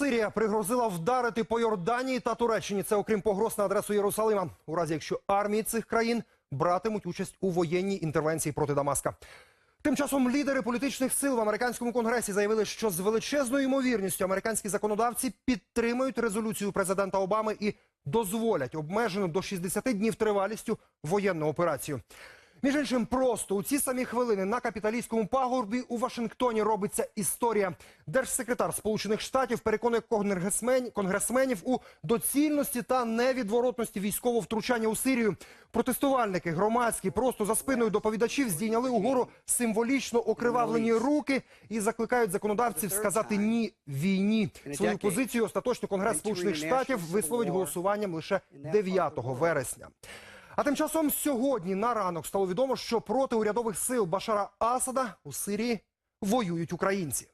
Сирія пригрозила вдарити по Йорданії та Туреччині. Це окрім погроз на адресу Єрусалима. У разі якщо армії цих країн братимуть участь у воєнній інтервенції проти Дамаска. Тим часом лідери політичних сил в американському конгресі заявили, що з величезною ймовірністю американські законодавці підтримують резолюцію президента Обами і дозволять обмежену до 60 днів тривалістю воєнну операцію. Між іншим, просто у ці самі хвилини на капіталійському пагорбі у Вашингтоні робиться історія. Держсекретар Сполучених Штатів переконує конгресмен- конгресменів у доцільності та невідворотності військового втручання у Сирію. Протестувальники громадські просто за спиною доповідачів здійняли угору символічно окривавлені руки і закликають законодавців сказати ні війні. Свою позицію остаточно Конгрес Сполучених Штатів висловить голосуванням лише 9 вересня. А тим часом сьогодні на ранок стало відомо, що проти урядових сил Башара Асада у Сирії воюють українці.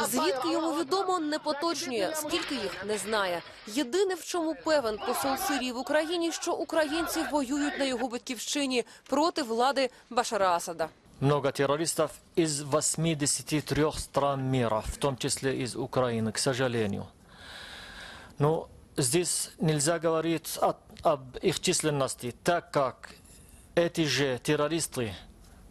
Звідки йому відомо, не поточнює, скільки їх не знає. Єдине, в чому певен посол Сирії в Україні, що українці воюють на його батьківщині проти влади Башара Асада. много террористов из 83 стран мира, в том числе из Украины, к сожалению. Но здесь нельзя говорить о- об их численности, так как эти же террористы,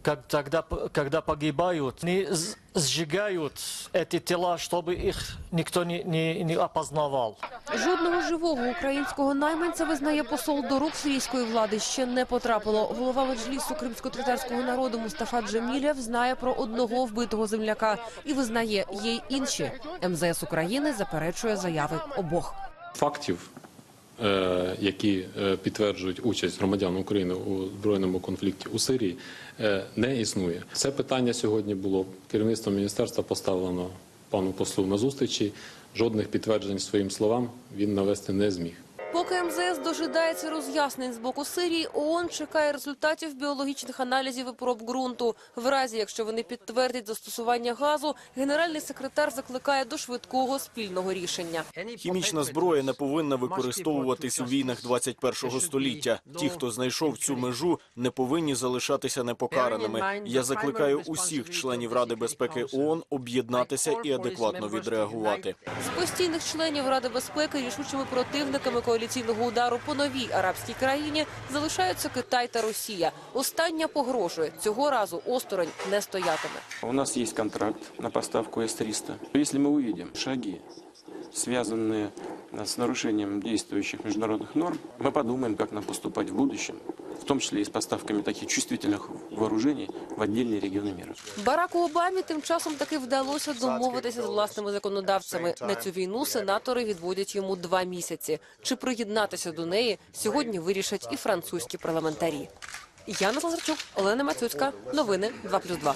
как тогда, п- когда погибают, они с- сжигают эти тела, чтобы их никто не, не- не опознавал. Жодного живого українського найманця визнає посол до рук сирійської влади ще не потрапило. Голова меджлісу кримсько-татарського народу Мустафа Джемілєв знає про одного вбитого земляка і визнає, є й інші. МЗС України заперечує заяви обох. фактів, е, які е, підтверджують участь громадян України у збройному конфлікті у Сирії, е, не існує. Це питання сьогодні було керівництвом міністерства поставлено пану послу на зустрічі. Жодних підтверджень своїм словам він навести не зміг. Поки МЗС дожидається роз'яснень з боку Сирії, ООН чекає результатів біологічних аналізів і проб ґрунту. В разі, якщо вони підтвердять застосування газу, генеральний секретар закликає до швидкого спільного рішення. Хімічна зброя не повинна використовуватись у війнах 21 століття. Ті, хто знайшов цю межу, не повинні залишатися непокараними. Я закликаю усіх членів Ради безпеки ООН об'єднатися і адекватно відреагувати. З постійних членів Ради безпеки рішучими противниками коаліційного удару по новій арабській країні залишаються Китай та Росія. Остання погрожує цього разу осторонь не стоятиме. У нас есть контракт на поставку С-300. Если мы увидим шаги, связанные э, с нарушением действующих международных норм, мы подумаем, как нам поступать в будущем, в том числе и с поставками таких чувствительных вооружений в отдельные регионы мира. Бараку Обамі тим часом таки вдалося домовитися з власними законодавцями. На цю війну сенатори відводять йому два місяці. Чи приєднатися до неї сьогодні вирішать і французькі парламентарі. Яна Лазарчук, Олена Мацюцька. Новини 2+,2.